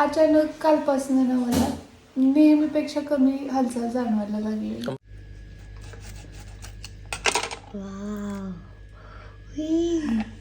अचानक कालपासून ना मला. नेहमीपेक्षा कमी हालचाल जाणवायला लागली. हाय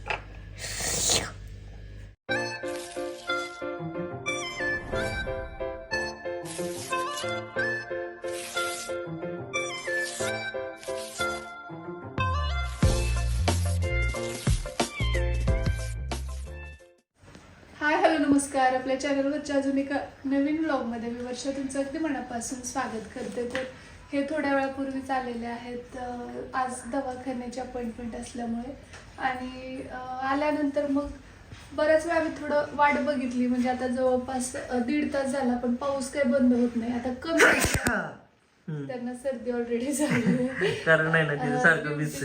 नमस्कार. आपल्या चॅनलवरच्या अजून एका नवीन ब्लॉगमध्ये मी वर्षा तुमचं अगदी मनापासून स्वागत करते. तर हे थोड्या वेळापूर्वीच आलेले आहेत आज दवाखान्याची अपॉइंटमेंट असल्यामुळे. आणि आल्यानंतर मग बऱ्याच वेळा मी थोडं वाट बघितली. म्हणजे आता जवळपास दीड तास झाला पण पाऊस काही बंद होत नाही. आता कमी त्यांना सर्दी ऑलरेडी झाली.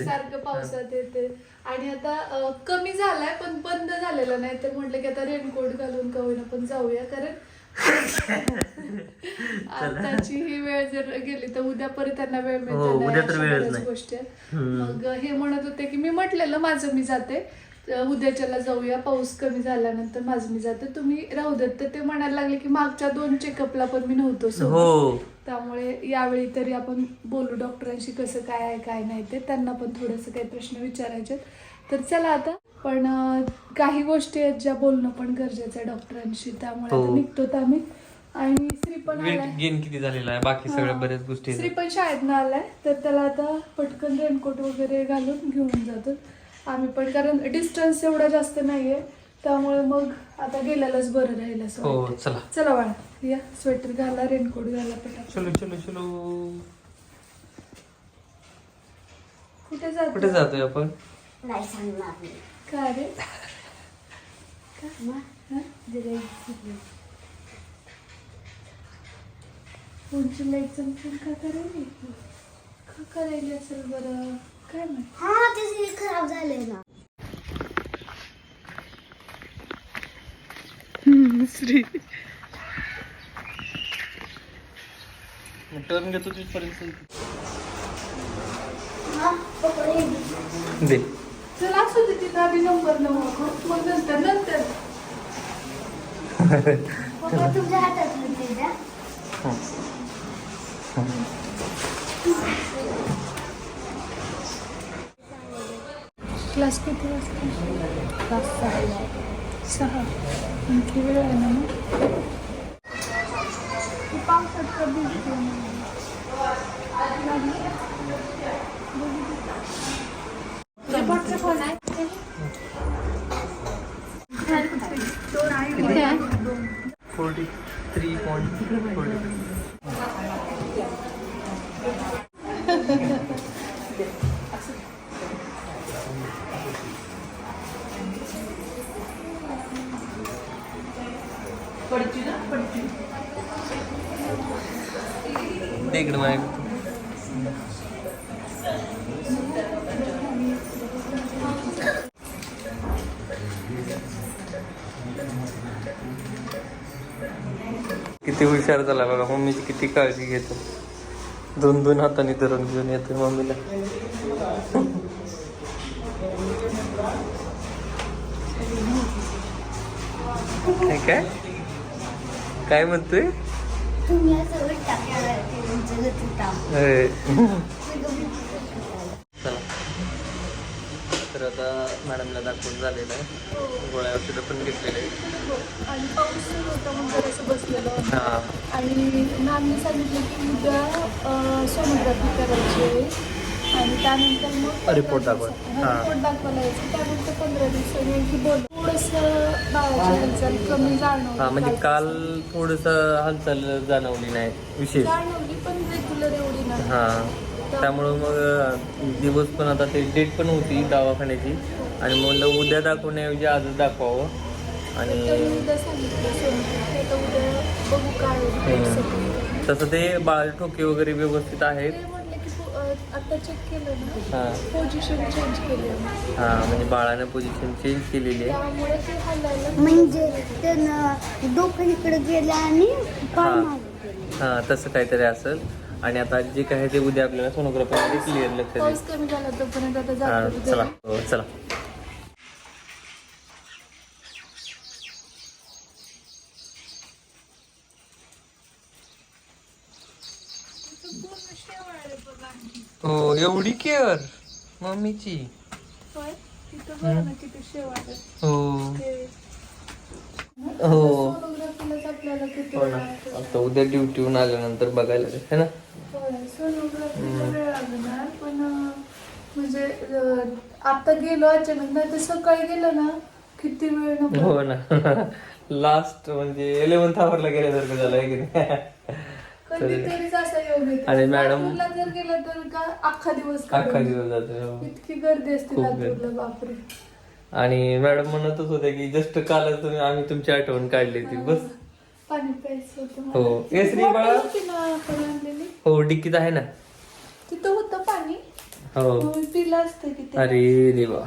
सारखं पावसात येते. आणि आता कमी झालाय पण बंद झालेला नाही. तर म्हटलं की आता रेनकोट घालून का होईना पण जाऊया. कारण आताची ही वेळ जर गेली तर उद्या परत त्यांना वेळ हो, मिळतो नाही. गोष्टी. मग हे म्हणत होते की मी म्हटलेलं माझं मी जाते. उद्याच्याला जाऊया. पाऊस कमी झाल्यानंतर माझं मी जाते. तुम्ही राहू देत. तर ते म्हणायला लागले की मागच्या दोन चेकअपला पण मी नव्हतो. हो. त्यामुळे यावेळी तरी आपण बोलू डॉक्टरांशी कसं काय आहे काय नाही ते. त्यांना पण थोडंसं काही प्रश्न विचारायचे तर चला आता. पण काही गोष्टी आहेत ज्या बोलणं पण गरजेचं आहे डॉक्टरांशी. त्यामुळे आता हो. निघतो आम्ही. आणि श्री पण गेन किती झालेला आहे? बाकी सगळ्या. बऱ्याच गोष्टी श्री. पण शाळेतनं आलाय. तर त्याला आता पटकन रेनकोट वगैरे घालून घेऊन जातो. आम्ही पण कारण डिस्टन्स एवढा जास्त नाहीये. त्यामुळे मग आता गेल्यालाच बरं राहील असं हो वाटतंय. चला. चला बाळा या. स्वेटर घाला रेनकोट घाला पटापट. चलो चलो चलो. कुठे जातो कुठे जातोय आपण? नाही सांगणार मी. का रे? मग हा? दिले. फोनची लाइट चमचम का करायली? का करायली असेल बरं? काय माहिती? हा ते खराब झाले ना. श्री टर्न घेतो तिथपर्यंत. दे. चल असू दे तिथं आधी नंबर नव्हतो मग नंतर नंतर. हातात क्लास किती वाजता? सहा. सहा. आणखी वेळ आहे ना मग? पावसात कधी ते इकडे माझ्याकडे. किती हुशार झाला बघा मम्मीची किती काळजी घेतो. दोन दोन हाताने धरून घेऊन येतो मम्मीला. काय काय? काय म्हणतोय? चला. तर आता मॅडमला दाखवून झालेलं आहे. गोळ्या औषधं पण घेतलेले आहे हो. आणि पाऊस सुरू होता मग जरासं बसलेलं होतं. हा. आणि मॅमने सांगितलं की उद्या सोनोग्राफी करायची आहे. आणि त्यानंतर मग रिपोर्ट दाखवा. रिपोर्ट दाखवायला यायचं. त्यानंतर पंधरा दिवसांनी आणखी बोल थोडंसं बाळाची हालचाल कमी जाणवली. हा म्हणजे काल थोडस हालचाल जाणवली नाही विशेष. जाणवली पण रेग्युलर एवढी नाही. हा त्यामुळं मग दिवस पण आता ते डेट पण होती दवाखान्याची. आणि म्हणलं उद्या दाखवण्याऐवजी आजच दाखवावं. आणि उद्या सांगितलं सोनोग्राफी आता उद्या बघू काय होईल हम्म. सगळं. तसं ते बाळ ठोके वगैरे व्यवस्थित आहेत. आता चेक केलं ना हा. पोझिशन चेंज केली आहे. हा म्हणजे बाळानं पोझिशन चेंज केलेली आहे. त्यामुळे ते हलायला म्हणजे त्यानं डोकं इकडे गेलं आणि पाय हा. मागे गेले. हा तसं काहीतरी असेल. आणि आता जे काय आहे ते उद्या आपल्याला सोनोग्राफीमध्ये क्लिअर लक्ष पाऊस देईल कमी झाला तोपर्यंत आता हा जातो चला. हो चला. हो एवढी केअर मम्मीची. हो. हो. हो. आता उद्या ड्युटीहून आल्यानंतर बघायला है ना? म्हणजे आता गेलो अचानक नाही तर सकाळी गेलं ना किती वेळ हो ना. लास्ट म्हणजे इलेव्हन्थ आवरला गेल्यासारखं झालं आहे की नाही? आणि मॅडम- जर गेलं तर का अख्खा दिवस अख्खा दिवस जातो हो. इतकी गर्दी असते. लातूरला बापरे. आणि मॅडम म्हणतच होत्या की जस्ट कालच तुम्ही आम्ही तुमची आठवण काढली होती बस. पाणी प्यायचं होतं हो. बाळा. होती हो डिक्कीत आहे ना. तिथं होतं पाणी. हो. पिलं असतं अरे देवा.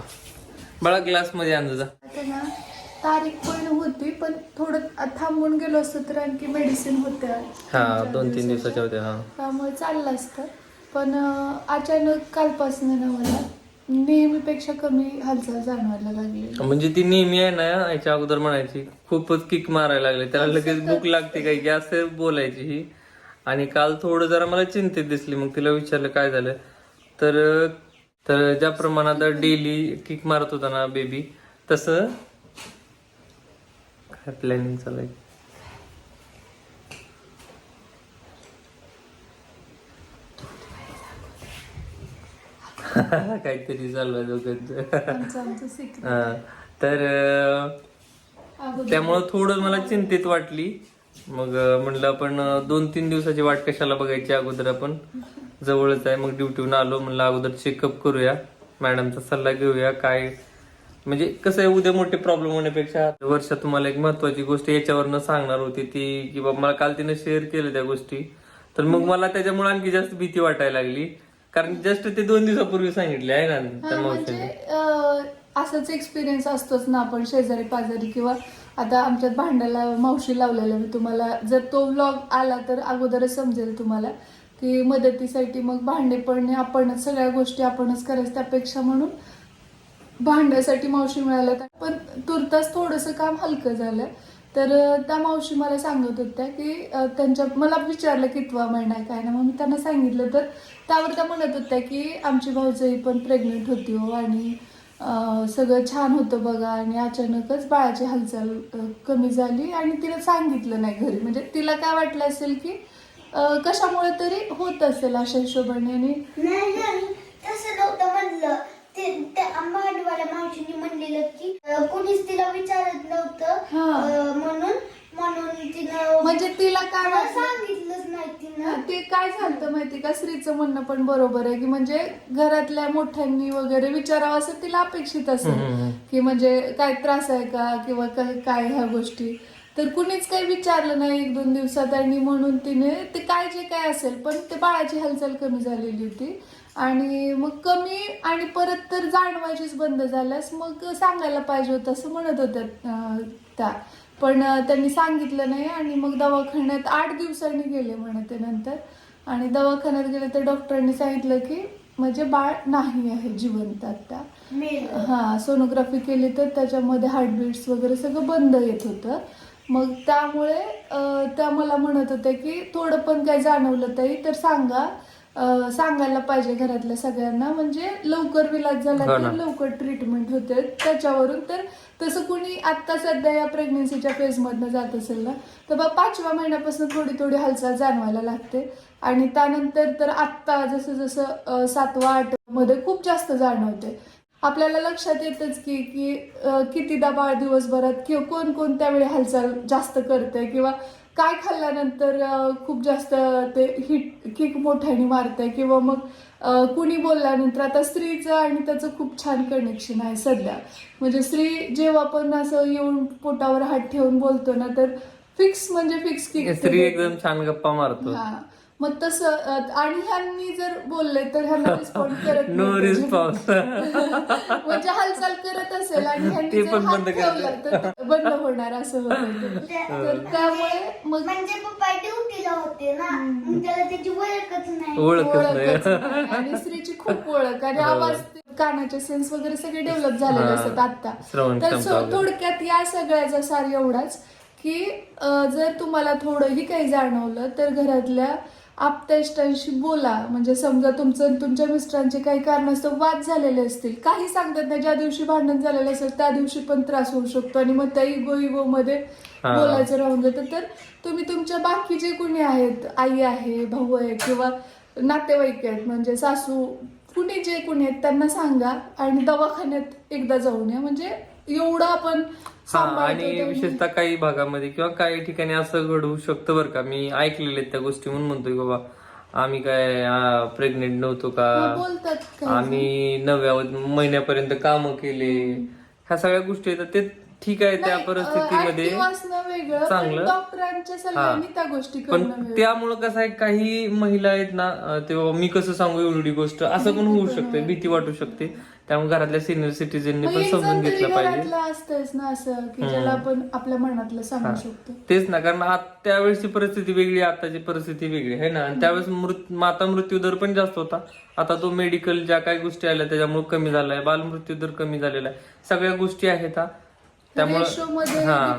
बाळा ग्लासमध्ये आण जा. आता ना तारीख पण होती पण थोडं थांबून गेलो असतो तर आणखी मेडिसिन होत्या. हा दोन तीन दिवसाच्या. होत्या हा. त्यामुळे चाललं असतं. पण अचानक कालपासून ना मला नेहमीपेक्षा कमी हालचाल जाणवायला लागली. म्हणजे ती नेहमी आहे ना याच्या अगोदर म्हणायची खूपच किक मारायला लागले. त्याला लगेच भूक लागते काय की असं बोलायची ही. आणि काल थोडं जरा मला चिंतित दिसली मग तिला विचारलं काय झालं. तर तर ज्या प्रमाणात डेली किक मारत होता ना बेबी तसं काय प्लॅनिंग चालू काहीतरी चालू आहे दोघांचं. आमचं आमचं सिक्रेट हा. तर अं, त्यामुळं थोडं मला चिंतित वाटली. मग अं, म्हणलं आपण अं, दोन तीन दिवसाची वाट कशाला बघायची अगोदर आपण. जवळच आहे मग ड्युटीहून आलो म्हणलं अगोदर चेकअप करूया. मॅडमचा सल्ला घेऊया काय म्हणजे कसं आहे उद्या मोठे प्रॉब्लेम होण्यापेक्षा वर्षात तुम्हाला एक महत्वाची गोष्ट याच्यावरनं सांगणार होती ती की बाबा मला काल तिने शेअर केलं त्या गोष्टी. तर मग मला त्याच्यामुळे आणखी जास्त भीती वाटायला लागली. कारण जस्ट ते दोन दिवसापूर्वी सांगितले आहे ना त्या म्हणजे मावशीने? असाच एक्सपिरियन्स असतोच ना आपण शेजारी पाजारी किंवा आता आमच्यात भांड्याला मावशी लावलेला मी तुम्हाला जर तो व्लॉग आला तर अगोदरच समजेल तुम्हाला की मदतीसाठी मग भांडे पडणे आपणच सगळ्या गोष्टी आपणच करायचं त्यापेक्षा म्हणून भांड्यासाठी मावशी मिळाल्या पण तुर्तास थोडंसं काम हलकं झालं. तर त्या मावशी मला सांगत होत्या की त्यांच्या मला विचारलं कितवा महिना आहे काय ना मग मी त्यांना सांगितलं. तर त्यावर त्या म्हणत होत्या की आमची भाऊजई पण प्रेग्नेंट होती हो आणि सगळं छान होतं बघा आणि अचानकच बाळाची हालचाल कमी झाली आणि तिला सांगितलं नाही घरी. म्हणजे तिला काय वाटलं असेल की कशामुळे तरी होत असेल अशा हिशोबाने आणि नाही नाही तसं नव्हतं म्हणलं ते त्या भांडवाल्या मावशीने म्हणलेलं की अं, कोणीच तिला विचारत नव्हतं. म्हणून म्हणून तिनं म्हणजे तिला काय सांगितलंच नाही तिनं. ते काय झालं माहिती का? स्त्रीचं म्हणणं पण बरोबर आहे की म्हणजे घरातल्या मोठ्यांनी वगैरे विचारावं असं तिला अपेक्षित असेल. की म्हणजे काय त्रास आहे का किंवा काय काय ह्या गोष्टी. तर कुणीच काही विचारलं नाही एक दोन दिवसात आणि म्हणून तिने ते काय जे काय असेल पण ते बाळाची हालचाल कमी झालेली होती. आणि मग कमी आणि परत तर जाणवायचीच बंद झाल्यास मग सांगायला पाहिजे होतं असं म्हणत होत्या त्या. पण त्यांनी सांगितलं नाही आणि मग दवाखान्यात आठ दिवसांनी गेले म्हणे ते नंतर. आणि दवाखान्यात गेले तर डॉक्टरांनी सांगितलं की म्हणजे बाळ नाही आहे जिवंत आता. हा सोनोग्राफी केली तर त्याच्यामध्ये हार्टबीट्स वगैरे सगळं बंद येत होतं. मग त्यामुळे त्या मला म्हणत होत्या की थोडं पण काही जाणवलं तरी तर सांगा. सांगायला पाहिजे घरातल्या सगळ्यांना. म्हणजे लवकर विलाज झाला हो तर. लवकर ट्रीटमेंट होते. त्याच्यावरून तर तसं कुणी आत्ता सध्या या प्रेग्नेन्सीच्या फेजमधनं जात असेल ना तर बा पाचव्या महिन्यापासून थोडी थोडी हालचाल जाणवायला लागते. आणि त्यानंतर तर आत्ता जसं जसं सातवा आठमध्ये खूप जास्त जाणवते. आपल्याला लक्षात येतच की की कितीदा बाळ दिवसभरात किंवा कोण कोणत्या वेळी हालचाल जास्त करते किंवा काय खाल्ल्यानंतर खूप जास्त ते हिट किक मोठ्याने मारते किंवा मग कुणी बोलल्यानंतर आता स्त्रीचं आणि त्याचं खूप छान कनेक्शन आहे सध्या. म्हणजे स्त्री जेव्हा पण असं येऊन पोटावर हात ठेवून बोलतो ना तर फिक्स म्हणजे फिक्स किक स्त्री एकदम छान गप्पा मारतो. मग तसं आणि ह्यांनी जर बोलले तर ह्यांना रिस्पॉन्ड करत नो नाही. रिस्पॉन्स म्हणजे हालचाल करत असेल आणि ह्यांनी ते जर पण हात बंद ठेवला तर बंद होणार असं होतं ते. तर त्यामुळे मग म्हणजे पप्पा ड्युटीला होते ना मग त्याला त्याची ओळखच नाही ओळखच नाही ओळखच नाही. आणि स्त्रीची खूप ओळख आणि आवाज कानाचे सेन्स वगैरे सगळे डेव्हलप झालेले हा. असतात आता श्रवण तर क्षमता सो- वगैरे. थोडक्यात या सगळ्याचा सार एवढाच की अं, जर तुम्हाला थोडंही काही जाणवलं तर घरातल्या आपत्याष्टांशी बोला. म्हणजे समजा तुमचं तुमच्या मिस्टरांचे काही कारणास्तव वाद झालेले असतील काही सांगतात नाही ज्या दिवशी भांडण झालेलं असेल त्या दिवशी पण त्रास होऊ शकतो आणि मग त्या इगो इगो मध्ये. बोलायचं राहून जातं. तर तुम्ही तुमच्या बाकी जे कोणी आहेत आई आहे भाऊ आहे किंवा नातेवाईक आहेत म्हणजे सासू कुणी जे कोणी आहेत त्यांना सांगा आणि दवाखान्यात एकदा जाऊन या. म्हणजे एवढं आपण हा सांभाळतो आणि विशेषतः काही भागामध्ये किंवा काही ठिकाणी असं घडू शकतं बरं का. मी ऐकलेले त्या गोष्टी म्हणून म्हणतोय की बाबा आम्ही काय प्रेग्नेंट नव्हतो मग का बोलतात काही आम्ही नव्या महिन्यापर्यंत काम केले. ह्या सगळ्या गोष्टी आहेत. ते ठीक आहे त्या परिस्थितीमध्ये. चांगलं. डॉक्टरांच्या सल्ल्याने त्या गोष्टी पण. त्यामुळं कसं आहे काही महिला आहेत ना तेव्हा मी कसं सांगू एवढी गोष्ट? असं पण होऊ शकते भीती वाटू शकते. त्यामुळे घरातल्या सिनियर सिटीजनने पण समजून घेतलं पाहिजे. घरातलं असतंच ना असं की ज्याला आपण आपल्या मनातलं सांगू शकतो. तेच ना कारण आत- त्यावेळेसची परिस्थिती वेगळी आताची परिस्थिती वेगळी आहे ना? आणि त्यावेळेस मृत माता मृत्यू दर पण जास्त होता. आता तो मेडिकल ज्या काही गोष्टी आल्या त्याच्यामुळे कमी झालाय बालमृत्यू दर कमी झालेला आहे. सगळ्या गोष्टी आहेत हा.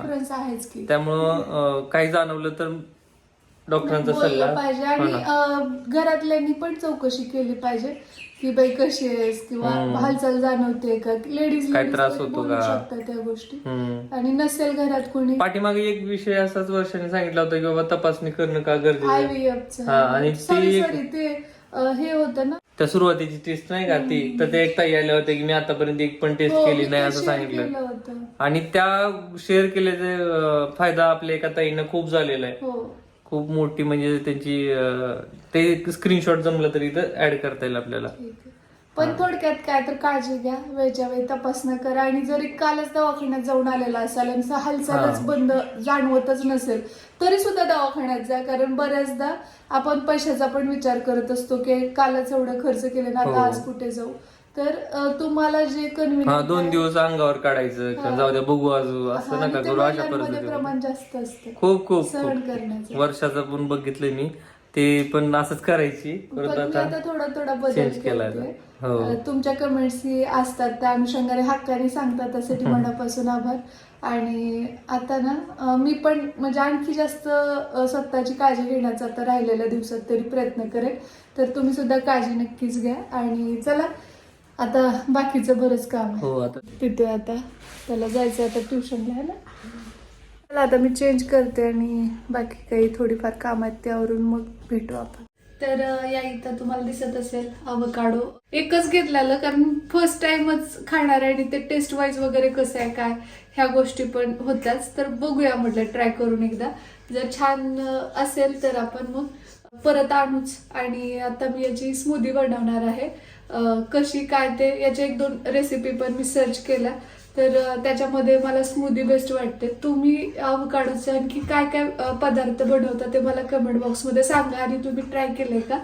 त्यामुळं अं, काही जाणवलं तर डॉक्टरांचा सल्ला. पाहिजे. आणि घरातल्यांनी पण चौकशी केली पाहिजे की बाई कशी आहेस किंवा हालचाल जाणवते का? लेडीज काय त्रास होतो का? त्या गोष्टी. आणि नसेल घरात कोणी. पाठीमागे एक विषय असाच वर्षाने सांगितला होता की बाबा तपासणी करणं का गरजेचं हा, आणि ती हे होतं ना. त्या सुरुवातीची टेस्ट नाही का ती? तर ते एक ताई आल्या होत्या की मी आतापर्यंत एक पण टेस्ट हो, केली नाही असं सांगितलं. होतं. आणि त्या शेअर केल्याचे फायदा आपल्या एका ताईनं खूप झालेला आहे. हो. खूप मोठी म्हणजे त्यांची ते स्क्रीनशॉट जमलं तरी इथं ऍड करता येईल आपल्याला. पण थोडक्यात काय तर काळजी घ्या. वेळच्या वेळी तपासणं करा. आणि जरी कालच दवाखान्यात जाऊन आलेला असाल आणि हालचालच. बंद जाणवतच नसेल तरी सुद्धा दवाखान्यात जा. कारण बऱ्याचदा आपण पैशाचा पण विचार करत असतो की कालच एवढं खर्च केले ना आता हो. आज कुठे जाऊ? तर तुम्हाला जे कन्व्हिनियंट दोन दिवस अंगावर काढायचं जाऊ द्या बघू आजू असं नका करू अशा प्रमाण जास्त असते. खूप खूप सहन करण्याचं. वर्षाचं पण बघितलंय मी. ते पण असंच करायची. पण परत मी आता आता थोडा थोडा बदल चेंज. आता. हो. अं, तुमच्या कमेंट्स असतात. त्या अनुषंगाने हक्काने सांगतात. त्यासाठी मनापासून आभार. आणि आता ना अं, मी पण म्हणजे आणखी जास्त अं, स्वतःची काळजी घेण्याचा आता राहिलेल्या दिवसात तरी प्रयत्न करेन. तर तुम्ही सुद्धा काळजी नक्कीच घ्या. आणि चला आता बाकीचं बरंच काम आहे. हो आता तिथे आता त्याला जायचं आता ट्युशनला आहे ना? चला आता मी चेंज करते आणि बाकी काही थोडीफार काम आहेत त्यावरून मग भेटू आपण. तर या इथं तुम्हाला दिसत असेल अवकाडो एकच घेतलेलं कारण फर्स्ट टाइमच खाणार आहे आणि ते टेस्ट वाईज वगैरे कसं आहे काय ह्या गोष्टी पण होत्याच. तर बघूया म्हटलं ट्राय करून एकदा. जर छान असेल तर आपण मग परत आणूच. आणि आता मी याची स्मूदी बनवणार आहे. कशी काय ते याच्या एक दोन रेसिपी पण मी सर्च केल्या. तर त्याच्यामध्ये मला स्मूदी बेस्ट वाटते. तुम्ही अवकाडोचे आणखी काय काय पदार्थ बनवता ते मला कमेंट बॉक्समध्ये सांगा आणि तुम्ही ट्राय केलंय का?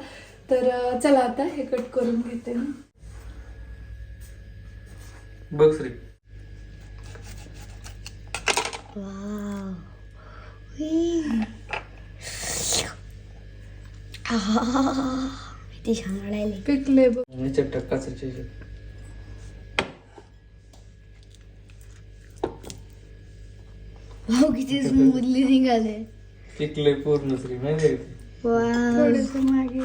तर चला आता हे कट करून घेते मी. बघ श्री. छान पिकले बघ. ह्याच्यात टाक भाऊ किती स्मूथली निघाले पिकलंय पूर्ण श्री माहिती? थोडस मागे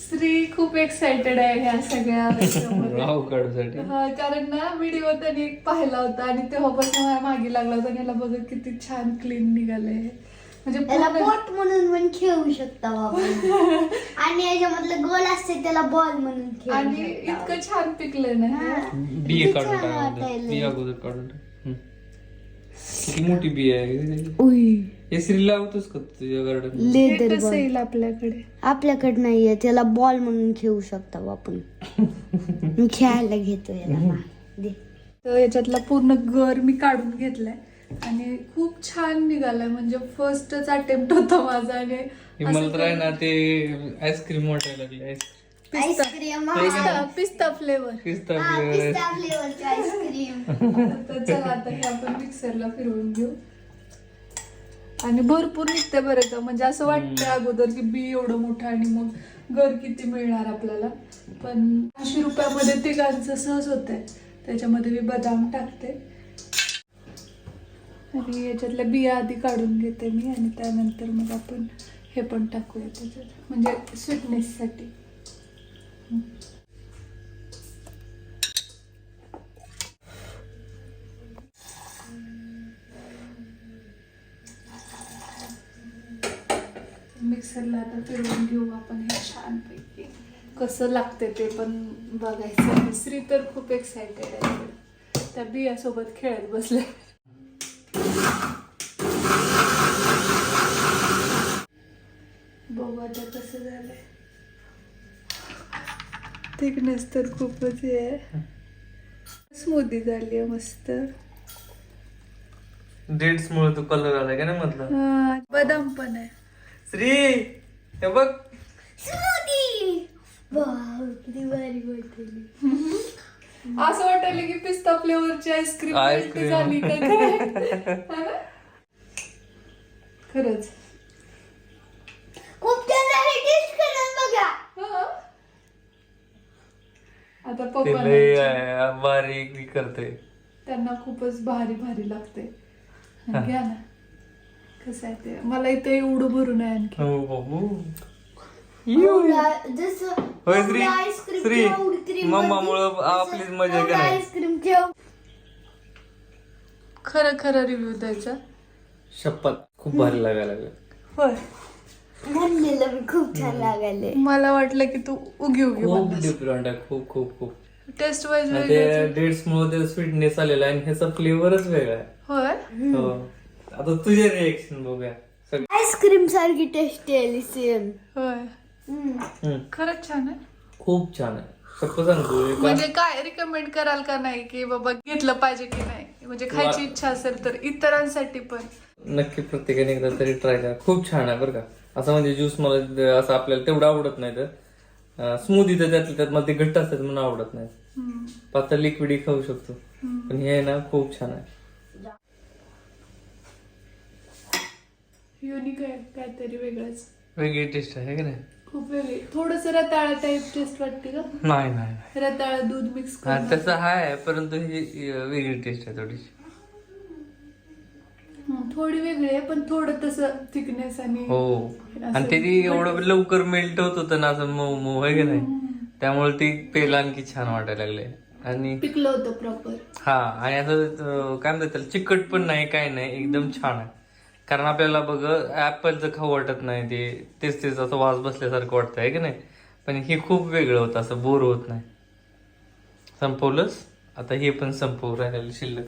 श्री खूप एक्साइटेड आहे ह्या सगळ्या हा, कारण ना व्हिडिओ त्यांनी एक पाहिला होता आणि तेव्हापासून माझ्या मागे लागला होता आणि याला बघत किती छान क्लीन निघाले म्हणजे त्याला पूर्ण- पोट म्हणून पण खेळू शकता बाबा आणि याच्यामधलं गोल असते त्याला बॉल म्हणून खेळू आणि शकता. इतकं छान पिकलं ना हे. हा. बिये किती काढून छान टाका अगोदर. वाटायलंय. बिये अगोदर काढून टाक हम्म. किती मोठी बी आहे उई श्री लावतोस का तुझ्या गार्डन हे लेदर कसं बॉल येईल आपल्याकडे आपल्याकडे नाहीये त्याला बॉल म्हणून खेळू शकता बा आपण मी खेळायला घेतो याला बा. दे. तर याच्यातला पूर्ण गर मी काढून घेतलाय आणि खूप छान निघालाय. म्हणजे फर्स्टच अटेम्प्ट होता माझा आणि मला तर आहे ना ते आईस्क्रीम वाटायला लागली आईस्क्रीम आईस्क्रीम पिस्ता पिस्ता फ्लेवर पिस्ता हा, फ्लेवरची आईस्क्रीम तर चला आता हे आपण मिक्सरला फिरवून घेऊ. आणि भरपूर निघते बरं का. म्हणजे असं वाटतं अगोदर की बी एवढं मोठं आणि मग घर किती मिळणार आपल्याला. पण ऐंशी रुपयामध्ये तिघांचं सहज होत आहे त्याच्यामध्ये मी बदाम टाकते. आणि याच्यातल्या बिया आधी काढून घेते मी आणि त्यानंतर मग आपण हे पण टाकूया त्याच्यात. म्हणजे स्वीटनेससाठी मिक्सरला आता फिरवून घेऊ आपण हे छानपैकी. कसं लागते ते पण बघायचं. दुसरी तर खूप एक्सायटेड आहे त्या बियासोबत खेळत बसल्या बघू झालंय थिकनेस तर खूपच हे आहे. स्मूदी झाली आहे मस्त. डेट्स मुळे तो कलर आलाय का ना मधला? हा, बदाम पण आहे. श्री हे बघ. स्मूदी वाव किती भारी वाटली. असं वाटायला की पिस्ता फ्लेवरची आईस्क्रीम Ice cream. झाली का काय हा ना? खरंच खूप छान आहे टेस्ट करून बघा हा. आता ते पप्पा लय अं, बारीक करते. त्यांना खूपच भारी भारी लागते. घ्या ना. कसं आहे ते? मला इथे एवढं भरून आहे आणखी. हो हो हो. जसं होय, श्री? मम्मामुळं आपलीच मजा करायची. आईस्क्रीम ठेव. खरं खरं रिव्ह्यू द्यायचा. शपथ खूप भारी लागायला लागलं. होय. मी खूप छान लागायले मला वाटलं की तू उगी उगी खूप डिफरंट आहे खूप खूप खूप. टेस्ट वाईज ते डेट्स मुळे स्वीटनेस आलेला आहे आणि ह्याचा फ्लेवरच वेगळा आहे. होय? हो. आता तुझे रिएक्शन बघूया. सग- आईस्क्रीम सारखी टेस्ट आली सेम होय. खरंच छान आहे. खूप छान आहे. शप्प सांगतो एका- म्हणजे काय रिकमेंड कराल का नाही की बाबा घेतलं पाहिजे की नाही? म्हणजे खायची इच्छा असेल तर इतरांसाठी पण. नक्की प्रत्येकाने एकदा तरी ट्राय करा. खूप छान आहे बरं का. असं म्हणजे ज्यूस मला असं आपल्याला तेवढं आवडत नाही तर स्मूदी तर त्यातल्या त्यात मला ते घट्ट असतात म्हणून आवडत नाही. पातळ लिक्विड खाऊ शकतो. पण हे आहे ना खूप छान आहे. युनिक आहे काहीतरी वेगळंच. वेगळी टेस्ट आहे का नाही? खूप वेगळी. थोडस रताळा टाईप टेस्ट वाटते का? नाही नाही रताळा दूध मिक्स हा तसं आहे परंतु ही वेगळी टेस्ट आहे थोडीशी. थोडी वेगळी आहे पण थोडं तसं थिकनेस आणि हो. आणि ते ती एवढं लवकर मेल्ट होत होतं ना असं मऊ का नाही? त्यामुळे ती पेला आणखी छान वाटायला लागले. आणि पिकलं होतं प्रॉपर हा आणि असं काय म्हणतात त्याला चिकट पण नाही काय नाही एकदम छान आहे. कारण आपल्याला बघ ऍपलचं खाऊ वाटत नाही ते तेच तेच असं वास बसल्यासारखं वाटतं आहे की नाही? पण हे खूप वेगळं होतं असं बोर होत नाही. संपवलंच आता हे पण संपवू राहिलेलं शिल्लक.